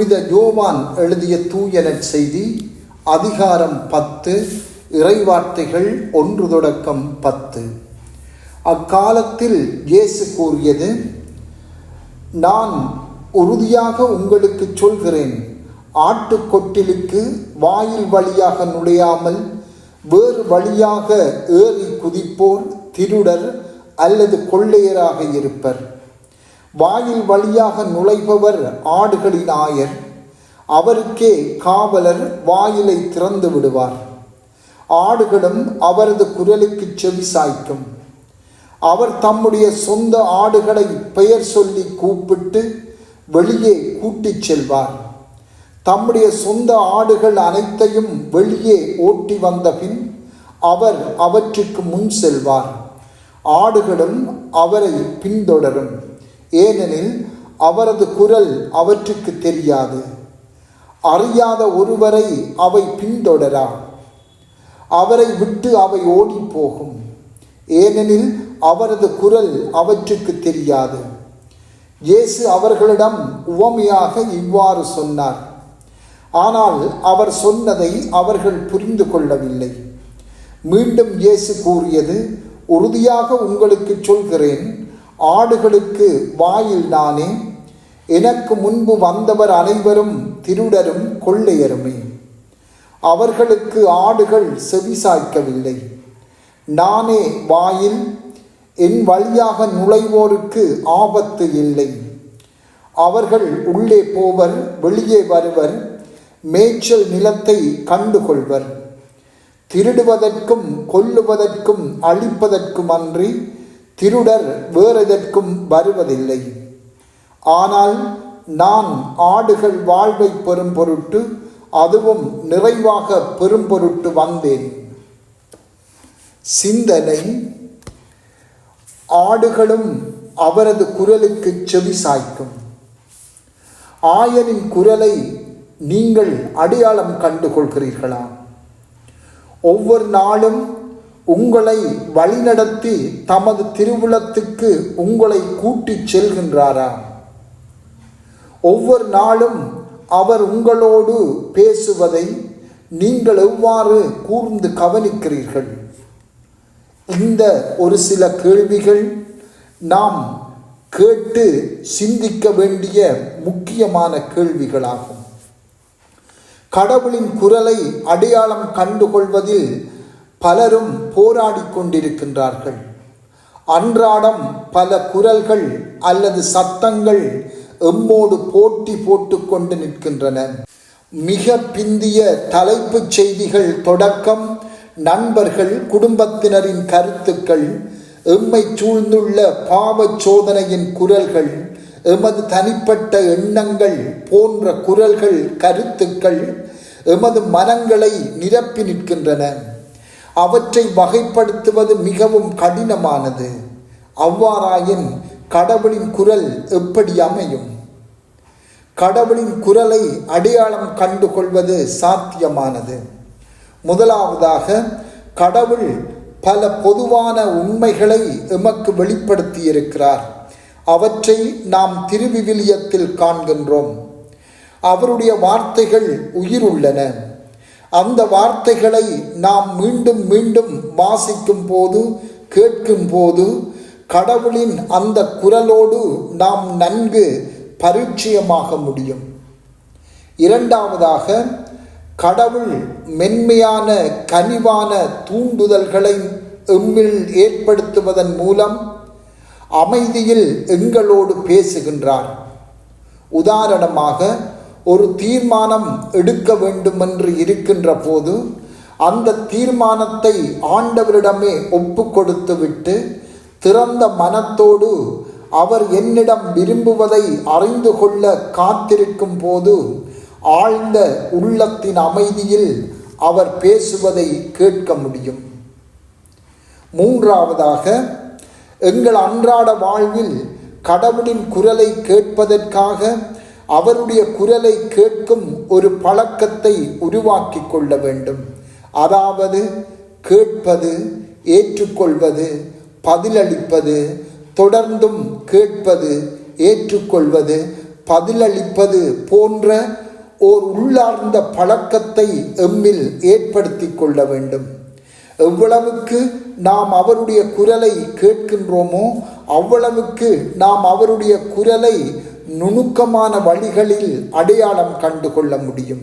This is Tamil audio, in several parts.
புனித யோவான் எழுதிய தூய செய்தி அதிகாரம் பத்து இறைவார்த்தைகள் ஒன்று தொடக்கம் பத்து. அக்காலத்தில் இயேசு கூறியது நான் உறுதியாக உங்களுக்கு சொல்கிறேன் ஆட்டுக்கொட்டிலுக்கு வாயில் வழியாக நுழையாமல் வேறு வழியாக ஏறி குதிப்போர் திருடர் அல்லது கொள்ளையராக இருப்பர். வாயில் வழியாக நுழைபவர் ஆடுகளின் ஆயர் அவருக்கே காவலர் வாயிலை திறந்து விடுவார். ஆடுகளும் அவரது குரலுக்கு செவி சாய்க்கும். அவர் தம்முடைய சொந்த ஆடுகளை பெயர் சொல்லி கூப்பிட்டு வெளியே கூட்டிச் செல்வார். தம்முடைய சொந்த ஆடுகள் அனைத்தையும் வெளியே ஓட்டி வந்தபின் அவர் அவற்றுக்கு முன் செல்வார். ஆடுகளும் அவரை பின்தொடரும். ஏனெனில் அவரது குரல் அவற்றுக்கு தெரியாது. அறியாத ஒருவரை அவை பின்தொடரா? அவரை விட்டு அவை ஓடி போகும் ஏனெனில் அவரது குரல் அவற்றுக்கு தெரியாது. இயேசு அவர்களிடம் உவமையாக இவ்வாறு சொன்னார். ஆனால் அவர் சொன்னதை அவர்கள் புரிந்து கொள்ளவில்லை. மீண்டும் இயேசு கூறியது உறுதியாக உங்களுக்கு சொல்கிறேன் ஆடுகளுக்கு வாயில் நானே. எனக்கு முன்பு வந்தவர் அனைவரும் திருடரும் கொள்ளையருமே. அவர்களுக்கு ஆடுகள் செவிசாய்க்கவில்லை. நானே வாயில் என் வழியாக நுழைவோருக்கு ஆபத்து இல்லை. அவர்கள் உள்ளே போவர் வெளியே வருவர் மேய்ச்சல் நிலத்தை கண்டுகொள்வர். திருடுவதற்கும் கொல்லுவதற்கும் அழிப்பதற்கும் அன்றி திருடர் வேறெதற்கும் வருவதில்லை. ஆனால் நான் ஆடுகள் வாழ்வை பெறும் பொருட்டு அதுவும் நிறைவாக பெறும் பொருட்டு வந்தேன். சிந்தனை ஆடுகளும் அவரது குரலுக்கு செவி சாய்க்கும். ஆயனின் குரலை நீங்கள் அடையாளம் கண்டுகொள்கிறீர்களா? ஒவ்வொரு நாளும் உங்களை வழிநடத்தி தமது திருவுளத்துக்கு உங்களை கூட்டிச் செல்கின்றாரா? ஒவ்வொரு நாளும் அவர் உங்களோடு பேசுவதை நீங்கள் எவ்வாறு கூர்ந்து கவனிக்கிறீர்கள்? இந்த ஒரு சில கேள்விகள் நாம் கேட்டு சிந்திக்க வேண்டிய முக்கியமான கேள்விகளாகும். கடவுளின் குரலை அடையாளம் கண்டுகொள்வதில் பலரும் போராடி கொண்டிருக்கின்றார்கள் அன்றாடம் பல குரல்கள் அல்லது சத்தங்கள் எம்மோடு போட்டி போட்டுக்கொண்டு நிற்கின்றன. மிக பிந்திய தலைப்புச் செய்திகள் தொடக்கம் நண்பர்கள் குடும்பத்தினரின் கருத்துக்கள் எம்மை சூழ்ந்துள்ள பாவச் சோதனையின் குரல்கள் எமது தனிப்பட்ட எண்ணங்கள் போன்ற குரல்கள் கருத்துக்கள் எமது மனங்களை நிரப்பி நிற்கின்றன. அவற்றை வகைப்படுத்துவது மிகவும் கடினமானது. அவ்வாறாயின் கடவுளின் குரல் எப்படி அமையும்? கடவுளின் குரலை அடையாளம் கண்டு கொள்வது சாத்தியமானது. முதலாவதாக கடவுள் பல பொதுவான உண்மைகளை எமக்கு வெளிப்படுத்தியிருக்கிறார். அவற்றை நாம் திருவிவிலியத்தில் காண்கின்றோம். அவருடைய வார்த்தைகள் உயிருள்ளன. அந்த வார்த்தைகளை நாம் மீண்டும் மீண்டும் வாசிக்கும் போது கேட்கும் போது கடவுளின் அந்த குரலோடு நாம் நன்கு பரிச்சயமாக முடியும். இரண்டாவதாக கடவுள் மென்மையான கனிவான தூண்டுதல்களை எம்மில் ஏற்படுத்துவதன் மூலம் அமைதியில் எங்களோடு பேசுகின்றார். உதாரணமாக ஒரு தீர்மானம் எடுக்க வேண்டுமென்று இருக்கின்ற போது அந்த தீர்மானத்தை ஆண்டவரிடமே ஒப்பு கொடுத்துவிட்டு திறந்த மனத்தோடு அவர் என்னிடம் விரும்புவதை அறிந்து கொள்ள காத்திருக்கும் போது ஆழ்ந்த உள்ளத்தின் அமைதியில் அவர் பேசுவதை கேட்க முடியும். மூன்றாவதாக எங்கள் அன்றாட வாழ்வில் கடவுளின் குரலை கேட்பதற்காக அவருடைய குரலை கேட்கும் ஒரு பழக்கத்தை உருவாக்கி கொள்ள வேண்டும். அதாவது கேட்பது ஏற்றுக்கொள்வது பதிலளிப்பது தொடர்ந்தும் கேட்பது ஏற்றுக்கொள்வது பதிலளிப்பது போன்ற ஓர் உள்ளார்ந்த பழக்கத்தை எம்மில் ஏற்படுத்தி கொள்ள வேண்டும். எவ்வளவுக்கு நாம் அவருடைய குரலை கேட்கின்றோமோ அவ்வளவுக்கு நாம் அவருடைய குரலை நுணுக்கமான வழிகளில் அடையாளம் கண்டு கொள்ள முடியும்.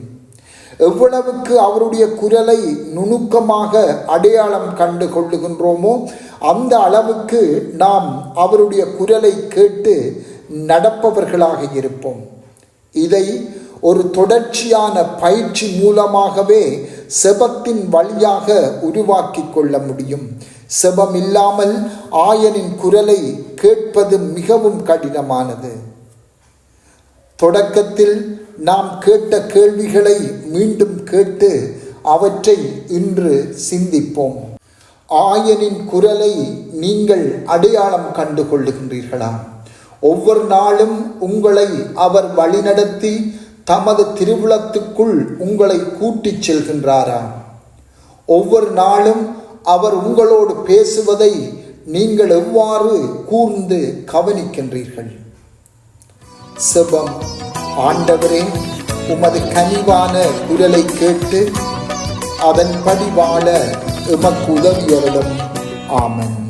எவ்வளவுக்கு அவருடைய குரலை நுணுக்கமாக அடையாளம் கண்டு கொள்ளுகின்றோமோ அந்த அளவுக்கு நாம் அவருடைய குரலை கேட்டு நடப்பவர்களாக இருப்போம். இதை ஒரு தொடர்ச்சியான பயிற்சி மூலமாகவே செபத்தின் வழியாக உருவாக்கி கொள்ள முடியும். செபம் இல்லாமல் ஆயனின் குரலை கேட்பது மிகவும் கடினமானது. தொடக்கத்தில் நாம் கேட்ட கேள்விகளை மீண்டும் கேட்டு அவற்றை இன்று சிந்திப்போம். ஆயனின் குரலை நீங்கள் அடையாளம் கண்டு கொள்ளுகின்றீர்களா ஒவ்வொரு நாளும் உங்களை அவர் வழிநடத்தி தமது திருவிழத்துக்குள் உங்களை கூட்டிச் செல்கின்றாரா? ஒவ்வொரு நாளும் அவர் உங்களோடு பேசுவதை நீங்கள் எவ்வாறு கூர்ந்து கவனிக்கின்றீர்கள்? செபம். ஆண்டவரே உமது கனிவான குரலை கேட்டு அதன்படி வாழ எமக்கு உதவியருளும். ஆமன்.